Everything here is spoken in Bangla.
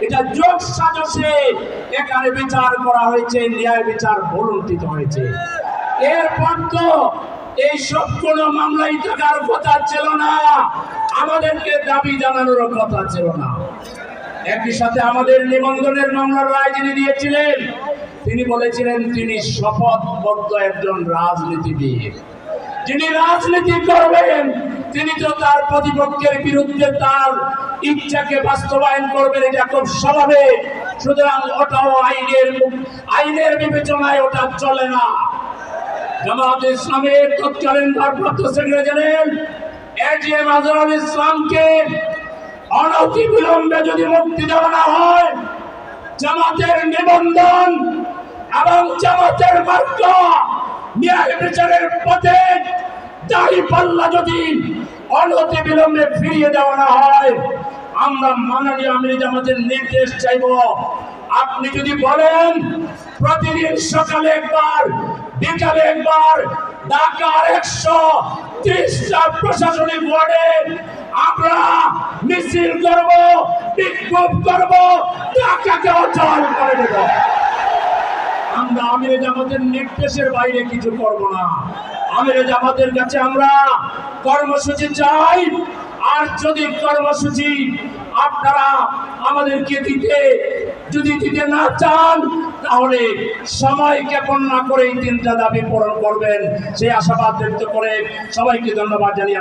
এটা যোগ সাজসে। এখানে বিচার করা হয়েছে, ন্যায় বিচার ভুলুণ্ঠিত হয়েছে। এরপর তো এই সব কোনো মামলাই থাকার কথা ছিল না। আমাদেরকে দাবি জানানোর কথা ছিল না। একই সাথে আমাদের নিবন্ধনের মামলার রায় যিনি দিয়েছিলেন, তিনি বলেছিলেন তিনি শপথবদ্ধ একজন রাজনীতিবিদ। যিনি রাজনীতি করবেন, তিনি তো তার প্রতিপক্ষের বিরুদ্ধে তার ইচ্ছাকে বাস্তবায়ন করবেন, এটা খুব স্বাভাবিক। সুতরাং ওটাও আইনের আইনের বিবেচনায় ওটা চলে না। অনতি বিলম্বে যদি মুক্তি হয় নিবন্ধন এবং জামাতের মার্গ ন্যায় বিচারের পথে দাড়ি পাল্লা যদি অনতি বিলম্বে ফিরিয়ে দেওয়া না হয়, আমরা মাননীয় আমির জামাতের নির্দেশ চাইব। আপনি যদি বলেন, প্রতিদিন সকালে একবার, বিকালে একবার, ঢাকার একশো ত্রিশটা প্রশাসনিক ওয়ার্ডে আমরা মিছিল করব, বিক্ষোভ করব, ঢাকাকে অচল করে দেব। আমরা আমির জামাতের নির্দেশের বাইরে কিছু করব না। আমির জামাতের কাছে আমরা কর্মসূচি চাই। আর যদি কর্মসূচি আপনারা আমাদেরকে দিতে, যদি দিতে না চান, তাহলে সময় জ্ঞাপন না করে এই তিনটা দাবি পূরণ করবেন। সেই আশাবাদ ব্যক্ত করে সবাইকে ধন্যবাদ জানিয়ে